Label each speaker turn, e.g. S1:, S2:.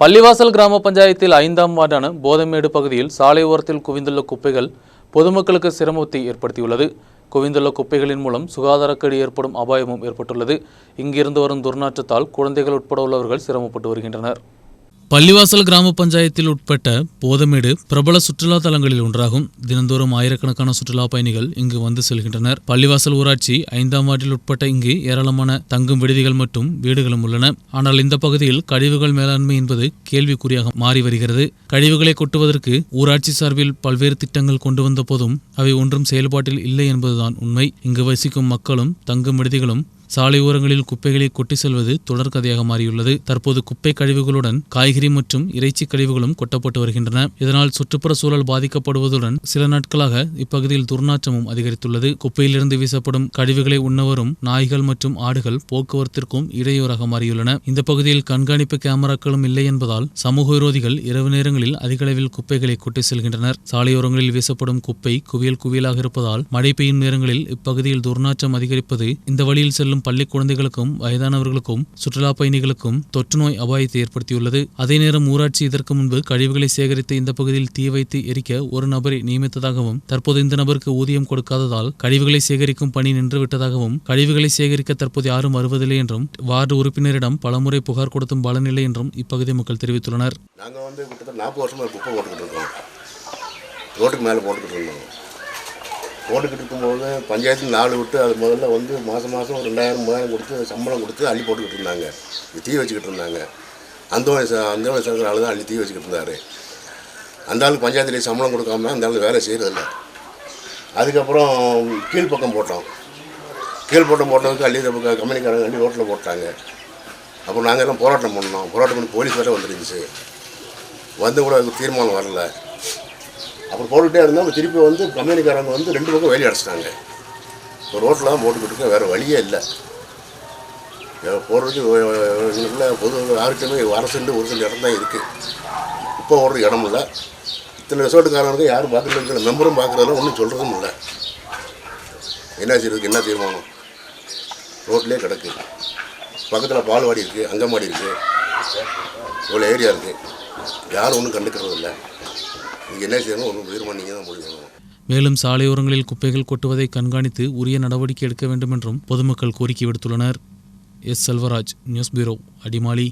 S1: பள்ளிவாசல் கிராம பஞ்சாயத்தில் ஐந்தாம் வார்டான போதமேடு பகுதியில் சாலை ஓரத்தில் குவிந்துள்ள குப்பைகள் பொதுமக்களுக்கு சிரமத்தை ஏற்படுத்தியுள்ளது. குவிந்துள்ள குப்பைகளின் மூலம் சுகாதாரக்கேடு ஏற்படும் அபாயமும் ஏற்பட்டுள்ளது. இங்கிருந்து வரும் துர்நாற்றத்தால் குழந்தைகள் உட்பட உள்ளவர்கள் சிரமப்பட்டு வருகின்றனர். பள்ளிவாசல் கிராம பஞ்சாயத்தில் உட்பட்ட போதமேடு பிரபல சுற்றுலா தலங்களில் ஒன்றாகும். தினந்தோறும் ஆயிரக்கணக்கான சுற்றுலா பயணிகள் இங்கு வந்து செல்கின்றனர். பள்ளிவாசல் ஊராட்சி ஐந்தாம் வார்டில் உட்பட்ட இங்கு ஏராளமான தங்கும் விடுதிகள் மற்றும் வீடுகளும் உள்ளன. ஆனால் இந்த பகுதியில் கழிவுகள் மேலாண்மை என்பது கேள்விக்குறியாக மாறி வருகிறது. கழிவுகளை கொட்டுவதற்கு ஊராட்சி சார்பில் பல்வேறு திட்டங்கள் கொண்டு வந்த போதும் அவை ஒன்றும் செயல்பாட்டில் இல்லை என்பதுதான் உண்மை. இங்கு வசிக்கும் மக்களும் தங்கும் விடுதிகளும் சாலை ஓரங்களில் குப்பைகளை கொட்டி செல்வது தொடர்கதையாக மாறியுள்ளது. தற்போது குப்பை கழிவுகளுடன் காய்கறி மற்றும் இறைச்சி கழிவுகளும் கொட்டப்பட்டு வருகின்றன. இதனால் சுற்றுப்புற சூழல் பாதிக்கப்படுவதுடன் சில நாட்களாக இப்பகுதியில் துர்நாற்றமும் அதிகரித்துள்ளது. குப்பையிலிருந்து வீசப்படும் கழிவுகளை உண்ணவரும் நாய்கள் மற்றும் ஆடுகள் போக்குவரத்திற்கும் இடையூறாக மாறியுள்ளன. இந்த பகுதியில் கண்காணிப்பு கேமராக்களும் இல்லை என்பதால் சமூக விரோதிகள் இரவு நேரங்களில் அதிகளவில் குப்பைகளை கொட்டி செல்கின்றனர். சாலையோரங்களில் வீசப்படும் குப்பை குவியல் குவியலாக இருப்பதால் மழை பெய்யும் நேரங்களில் இப்பகுதியில் துர்நாற்றம் அதிகரிப்பது இந்த வழியில் செல்லும் பள்ளி குழந்தைகளுக்கும் வயதானவர்களுக்கும் சுற்றுலா பயணிகளுக்கும் தொற்றுநோய் அபாயத்தை ஏற்படுத்தியுள்ளது. அதே நேரம் ஊராட்சி இதற்கு முன்பு கழிவுகளை சேகரித்து இந்த பகுதியில் தீ வைத்து எரிக்க ஒரு நபரை நியமித்ததாகவும் தற்போது இந்த நபருக்கு ஊதியம் கொடுக்காததால் கழிவுகளை சேகரிக்கும் பணி நின்றுவிட்டதாகவும் கழிவுகளை சேகரிக்க தற்போது யாரும் வருவதில்லை என்றும் வார்டு உறுப்பினரிடம் பலமுறை புகார் கொடுத்தும் பலனில்லை என்றும் இப்பகுதி மக்கள் தெரிவித்துள்ளனர்.
S2: நாங்கள் வந்து கிட்டத்தட்ட நாற்பது வருஷமாக குப்பை போட்டுக்கிட்டு இருக்கோம். ரோட்டுக்கு மேலே போட்டுக்கிட்டு இருந்தோம் போட்டுக்கிட்டு இருக்கும்போது பஞ்சாயத்து நாலு விட்டு அது முதல்ல வந்து மாதம் மாதம் ஒரு ரெண்டாயிரம் மூவாயிரம் கொடுத்து சம்பளம் கொடுத்து அள்ளி போட்டுக்கிட்டு இருந்தாங்க. தீ வச்சுக்கிட்டு இருந்தாங்க. அந்த வயசு அந்த வயசு இருக்கிற ஆள் தான் அள்ளி தீ வச்சுக்கிட்டு இருந்தார். அந்த ஆளுக்கு பஞ்சாயத்துலேயே சம்பளம் கொடுக்காம அந்த ஆள் வேலை செய்கிறதில்ல அதுக்கப்புறம் கீழ்ப்பக்கம் போட்டோம். கீழ்ப்பக்கம் போட்டதுக்கு அள்ளி பக்கம் கம்பெனிக்காரங்க அள்ளி ரோட்டில் போட்டாங்க. அப்புறம் நாங்கள் எல்லாம் போராட்டம் பண்ணோம். போராட்டம் பண்ணி போலீஸ் வேறு வந்துருந்துச்சு. வந்து கூட அதுக்கு தீர்மானம் வரல. அப்புறம் போட்டுக்கிட்டே இருந்தால் திருப்பி வந்து கம்பெனிக்காரங்க வந்து ரெண்டு பக்கம் வேலி அடைச்சிட்டாங்க. இப்போ ரோட்டில் போட்டுக்கிட்டு இருக்க வேறு வழியே இல்லை. போடுறதுக்கு எங்களுக்குள்ள பொது யாருக்குமே அரசுண்டு ஒரு சில இடம் தான் இருக்குது இப்போ ஓடுற இடம் இல்லை. இத்தனை ரிசோர்ட்டுக்காரங்களுக்கு யாரும் பார்க்குறது மெம்பரும் பார்க்குறதுல ஒன்றும் சொல்கிறதும் இல்லை. என்ன செய்யறதுக்கு என்ன தீர்மானம்? ரோட்லேயே கிடக்கு. பக்கத்தில் பால்வாடி இருக்குது அங்கன்வாடி இருக்குது இவ்வளோ ஏரியா இருக்குது யாரும் ஒன்றும் கண்டுக்கிறது இல்லை. நீங்கள் என்ன செய்யணும்? ஒன்றும் தீர்மானம் நீங்கள் தான் முடிவு பண்ணணும்
S1: மேலும் சாலையோரங்களில் குப்பைகள் கொட்டுவதை கண்காணித்து உரிய நடவடிக்கை எடுக்க வேண்டும் என்றும் பொதுமக்கள் கோரிக்கை விடுத்துள்ளனர். S Selvaraj news bureau Adimali.